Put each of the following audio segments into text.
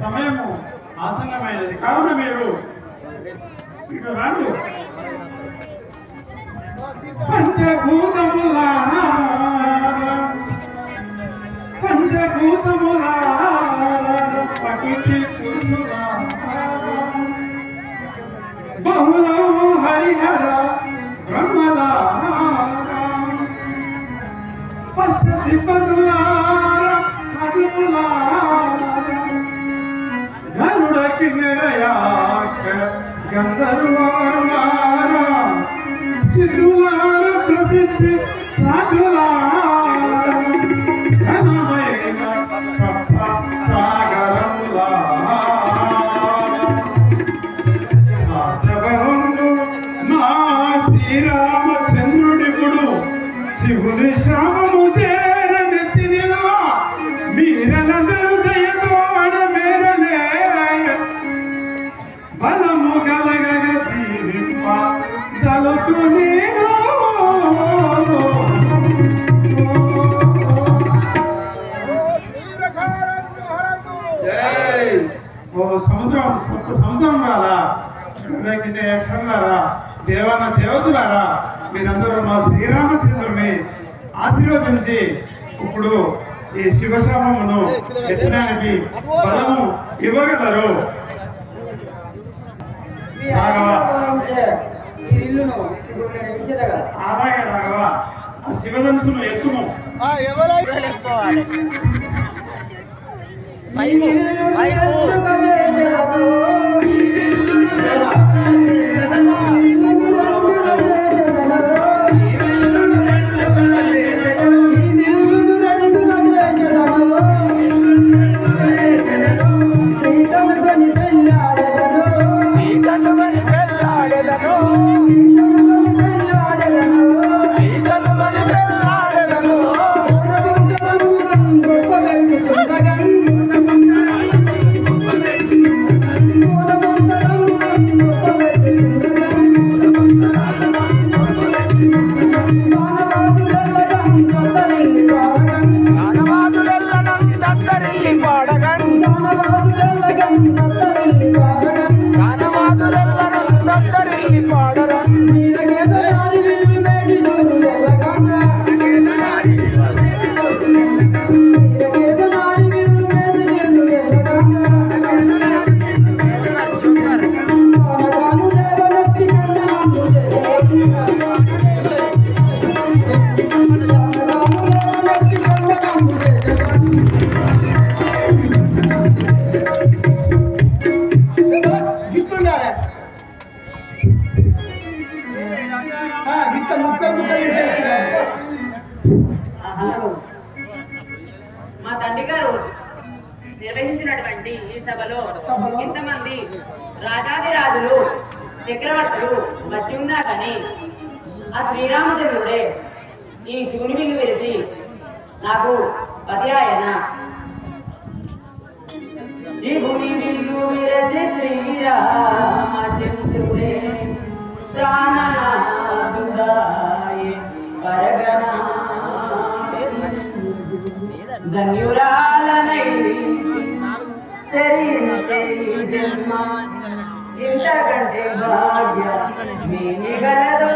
సమయము ఆసన్నమైనది. కావున మీరు ఇటు రండి. పంచభూతముల పంచభూతముల ప్రకృతి బహుళము హరిహర బ్రహ్మల పశ్చతి గరుడ కిన్నెరయాక్ష సిద్ధులార ప్రసిద్ధి సాధులారా. సముద్రం సప్త సముద్రం రాలా కింద యక్షులారా దేవాన దేవతలారా? మీరందరూ మా శ్రీరామచంద్రుని ఆశీర్వదించి ఇప్పుడు ఈ శివశామమును ఎత్తడానికి బలము ఇవ్వగలరు. ఇల్లును ఇప్పుడు నేను ఇచ్చేదగా అలాగే రాఘవ ఆ శివధనుసును ఎత్తుము సీతనుమని பாடகன் రాజులు చక్రవర్తులు వచ్చి ఉన్నా కానీ ఆ శ్రీరామచంద్రుడే ఈ శివుని మీద విరిచి నాకు పతి ఆయన శివుని విల్లు విరచి శ్రీరామచంద్రుడే ప్రాణనాథుడాయే పరగనా ధన్యురా ಭಾಗ್ಯ ನೀನಿಗಲದ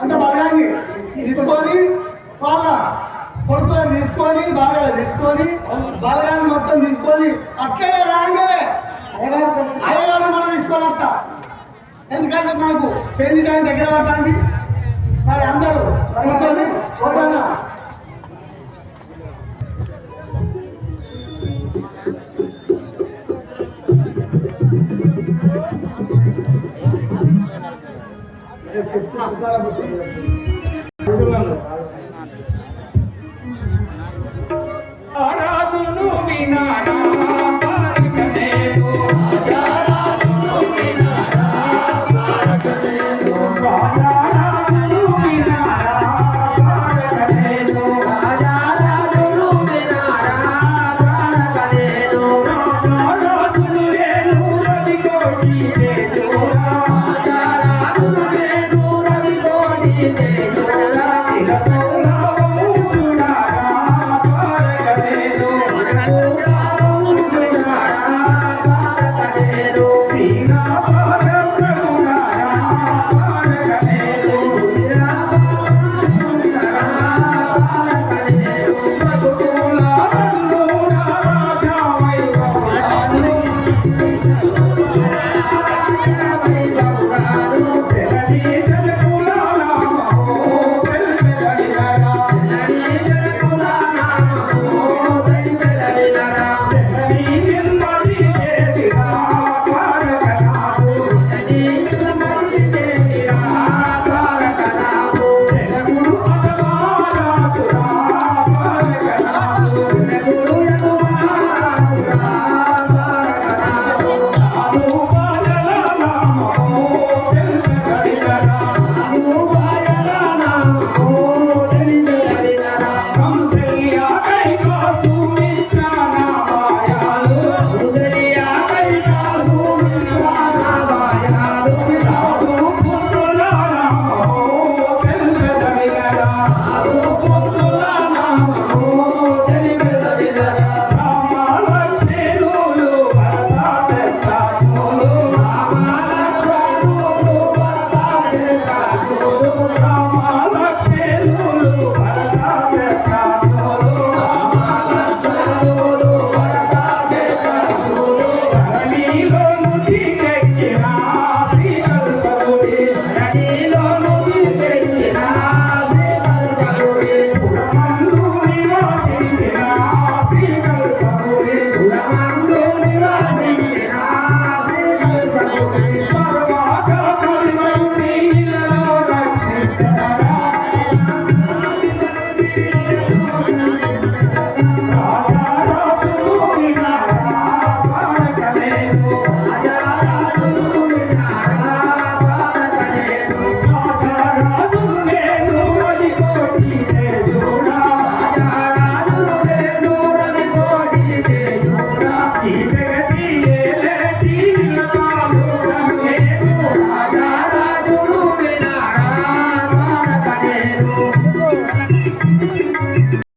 అంటే కొడుకుని తీసుకొని వాళ్ళ కొడుకుని తీసుకొని బాగా తీసుకొని బలగాన్ని మొత్తం తీసుకొని అట్లే రాగానే అయ్యగారు మనం తీసుకొని అట్ట ఎందుకంటే నాకు పెళ్ళి టైం దగ్గర పడుతుంది. మరి అందరూ ना